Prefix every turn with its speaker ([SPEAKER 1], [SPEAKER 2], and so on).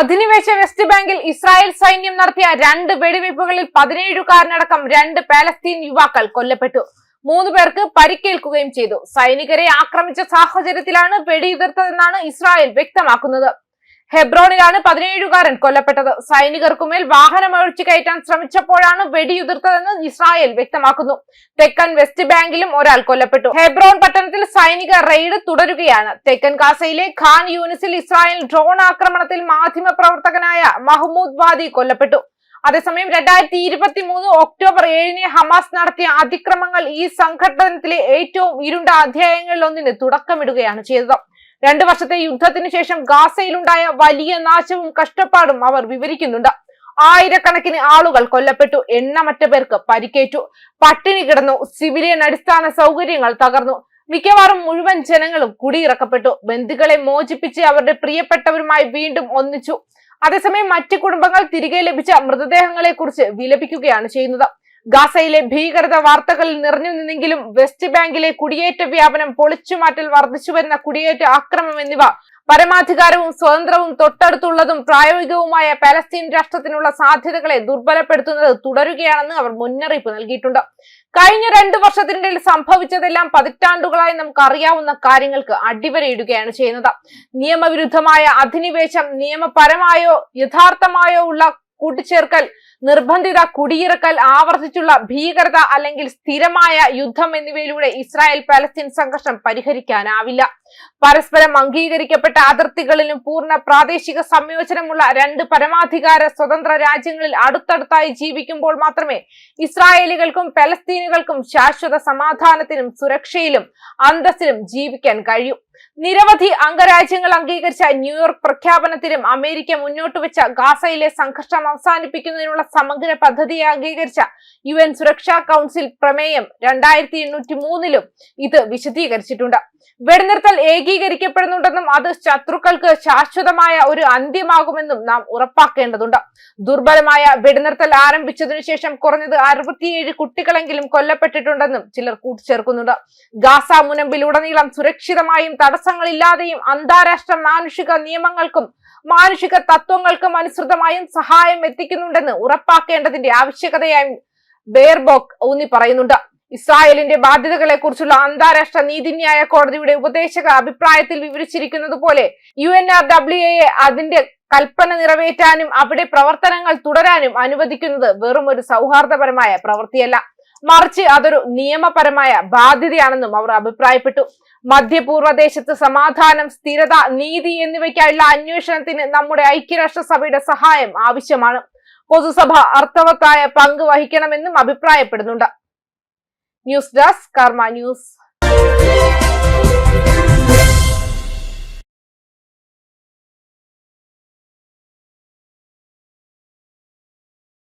[SPEAKER 1] അധിനിവേശ വെസ്റ്റ് ബാങ്കിൽ ഇസ്രായേൽ സൈന്യം നടത്തിയ രണ്ട് വെടിവയ്പ്പുകളിൽ പതിനേഴുകാരനടക്കം രണ്ട് പാലസ്തീൻ യുവാക്കൾ കൊല്ലപ്പെട്ടു. മൂന്ന് പേർക്ക് പരിക്കേൽക്കുകയും ചെയ്തു. സൈനികരെ ആക്രമിച്ച സാഹചര്യത്തിലാണ് വെടിയുതിർത്തതെന്നാണ് ഇസ്രായേൽ വ്യക്തമാക്കുന്നത്. ഹെബ്രോണിലാണ് പതിനേഴുകാരൻ കൊല്ലപ്പെട്ടത്. സൈനികർക്കുമേൽ വാഹനം ഒഴിച്ചു കയറ്റാൻ ശ്രമിച്ചപ്പോഴാണ് വെടിയുതിർത്തതെന്ന് ഇസ്രായേൽ വ്യക്തമാക്കുന്നു. തെക്കൻ വെസ്റ്റ് ബാങ്കിലും ഒരാൾ കൊല്ലപ്പെട്ടു. ഹെബ്രോൺ പട്ടണത്തിൽ സൈനിക റെയ്ഡ് തുടരുകയാണ്. തെക്കൻ ഗാസയിലെ ഖാൻ യൂണിസിൽ ഇസ്രായേൽ ഡ്രോൺ ആക്രമണത്തിൽ മാധ്യമ പ്രവർത്തകനായ മഹ്മൂദ് വാദി കൊല്ലപ്പെട്ടു. അതേസമയം രണ്ടായിരത്തി ഇരുപത്തി മൂന്ന് ഒക്ടോബർ ഏഴിന് ഹമാസ് നടത്തിയ അതിക്രമങ്ങൾ ഈ സംഘടനത്തിലെ ഏറ്റവും ഇരുണ്ട അധ്യായങ്ങളിൽ ഒന്നിന് തുടക്കമിടുകയാണ് ചെയ്തത്. രണ്ടു വർഷത്തെ യുദ്ധത്തിന് ശേഷം ഗാസയിലുണ്ടായ വലിയ നാശവും കഷ്ടപ്പാടും അവർ വിവരിക്കുന്നുണ്ട്. ആയിരക്കണക്കിന് ആളുകൾ കൊല്ലപ്പെട്ടു. എണ്ണമറ്റ പേർക്ക് പരിക്കേറ്റു. പട്ടിണി കിടന്നു. സിവിലിയൻ അടിസ്ഥാന സൗകര്യങ്ങൾ തകർന്നു. മിക്കവാറും മുഴുവൻ ജനങ്ങളും കുടിയിറക്കപ്പെട്ടു. ബന്ധുക്കളെ മോചിപ്പിച്ച് അവരുടെ പ്രിയപ്പെട്ടവരുമായി വീണ്ടും ഒന്നിച്ചു. അതേസമയം മറ്റു കുടുംബങ്ങൾ തിരികെ ലഭിച്ച മൃതദേഹങ്ങളെ കുറിച്ച് വിലപിക്കുകയാണ് ചെയ്യുന്നത്. ഗാസയിലെ ഭീകരത വാർത്തകളിൽ നിറഞ്ഞു നിന്നെങ്കിലും വെസ്റ്റ് ബാങ്കിലെ കുടിയേറ്റ വ്യാപനം പൊളിച്ചുമാറ്റൽ വർദ്ധിച്ചു വരുന്ന കുടിയേറ്റ ആക്രമം എന്നിവ പരമാധികാരവും സ്വതന്ത്രവും തൊട്ടടുത്തുള്ളതും പ്രായോഗികവുമായ പലസ്തീൻ രാഷ്ട്രത്തിനുള്ള സാധ്യതകളെ ദുർബലപ്പെടുത്തുന്നത് തുടരുകയാണെന്ന് അവർ മുന്നറിയിപ്പ് നൽകിയിട്ടുണ്ട്. കഴിഞ്ഞ രണ്ടു വർഷത്തിനിടയിൽ സംഭവിച്ചതെല്ലാം പതിറ്റാണ്ടുകളായി നമുക്ക് അറിയാവുന്ന കാര്യങ്ങൾക്ക് അടിവരയിടുകയാണ് ചെയ്യുന്നത്. നിയമവിരുദ്ധമായ അധിനിവേശം നിയമപരമായോ യഥാർത്ഥമായോ ഉള്ള കൂട്ടിച്ചേർക്കൽ നിർബന്ധിത കുടിയിറക്കൽ ആവർത്തിച്ചുള്ള ഭീകരത അല്ലെങ്കിൽ സ്ഥിരമായ യുദ്ധം എന്നിവയിലൂടെ ഇസ്രായേൽ പലസ്തീൻ സംഘർഷം പരിഹരിക്കാനാവില്ല. പരസ്പരം അംഗീകരിക്കപ്പെട്ട അതിർത്തികളിലും പൂർണ പ്രാദേശിക സംയോജനമുള്ള രണ്ട് പരമാധികാര സ്വതന്ത്ര രാജ്യങ്ങളിൽ അടുത്തടുത്തായി ജീവിക്കുമ്പോൾ മാത്രമേ ഇസ്രായേലികൾക്കും പലസ്തീനുകൾക്കും ശാശ്വത സമാധാനത്തിനും സുരക്ഷയിലും അന്തസ്സിലും ജീവിക്കാൻ കഴിയൂ. നിരവധി അംഗരാജ്യങ്ങൾ അംഗീകരിച്ച ന്യൂയോർക്ക് പ്രഖ്യാപനത്തിലും അമേരിക്ക മുന്നോട്ട് വെച്ച ഗാസയിലെ സംഘർഷം അവസാനിപ്പിക്കുന്നതിനുള്ള സമഗ്ര പദ്ധതിയെ അംഗീകരിച്ച യു എൻ സുരക്ഷാ കൗൺസിൽ പ്രമേയം രണ്ടായിരത്തി എണ്ണൂറ്റി മൂന്നിലും ഇത് വിശദീകരിച്ചിട്ടുണ്ട്. വെടിനിർത്തൽ ഏകീകരിക്കപ്പെടുന്നുണ്ടെന്നും അത് ശത്രുക്കൾക്ക് ശാശ്വതമായ ഒരു അന്ത്യമാകുമെന്നും നാം ഉറപ്പാക്കേണ്ടതുണ്ട്. ദുർബലമായ വെടിനിർത്തൽ ആരംഭിച്ചതിനു ശേഷം കുറഞ്ഞത് അറുപത്തിയേഴ് കുട്ടികളെങ്കിലും കൊല്ലപ്പെട്ടിട്ടുണ്ടെന്നും ചിലർ കൂട്ടിച്ചേർക്കുന്നുണ്ട്. ഗാസ മുനമ്പിലുടനീളം സുരക്ഷിതമായും തടസ്സങ്ങളില്ലാതെയും അന്താരാഷ്ട്ര മാനുഷിക നിയമങ്ങൾക്കും മാനുഷിക തത്വങ്ങൾക്കും അനുസൃതമായും സഹായം എത്തിക്കുന്നുണ്ടെന്ന് ഉറപ്പാക്കേണ്ടതിന്റെ ആവശ്യകതയായും ബേർബോക്ക് ഊന്നി പറയുന്നുണ്ട്. ഇസ്രായേലിന്റെ ബാധ്യതകളെ കുറിച്ചുള്ള അന്താരാഷ്ട്ര നീതിന്യായ കോടതിയുടെ ഉപദേശക അഭിപ്രായത്തിൽ വിവരിച്ചിരിക്കുന്നത് പോലെ U N R W A അതിന്റെ കൽപ്പന നിറവേറ്റാനും അവിടെ പ്രവർത്തനങ്ങൾ തുടരാനും അനുവദിക്കുന്നത് വെറും ഒരു സൗഹാർദ്ദപരമായ പ്രവൃത്തിയല്ല. മറിച്ച് അതൊരു നിയമപരമായ ബാധ്യതയാണെന്നും അവർ അഭിപ്രായപ്പെട്ടു. മധ്യപൂർവദേശത്ത് സമാധാനം സ്ഥിരത നീതി എന്നിവയ്ക്കായുള്ള അന്വേഷണത്തിന് നമ്മുടെ ഐക്യരാഷ്ട്രസഭയുടെ സഹായം ആവശ്യമാണ്. പൊതുസഭ അർത്ഥവത്തായ പങ്ക് വഹിക്കണമെന്നും അഭിപ്രായപ്പെടുന്നുണ്ട്. News desk Karma news.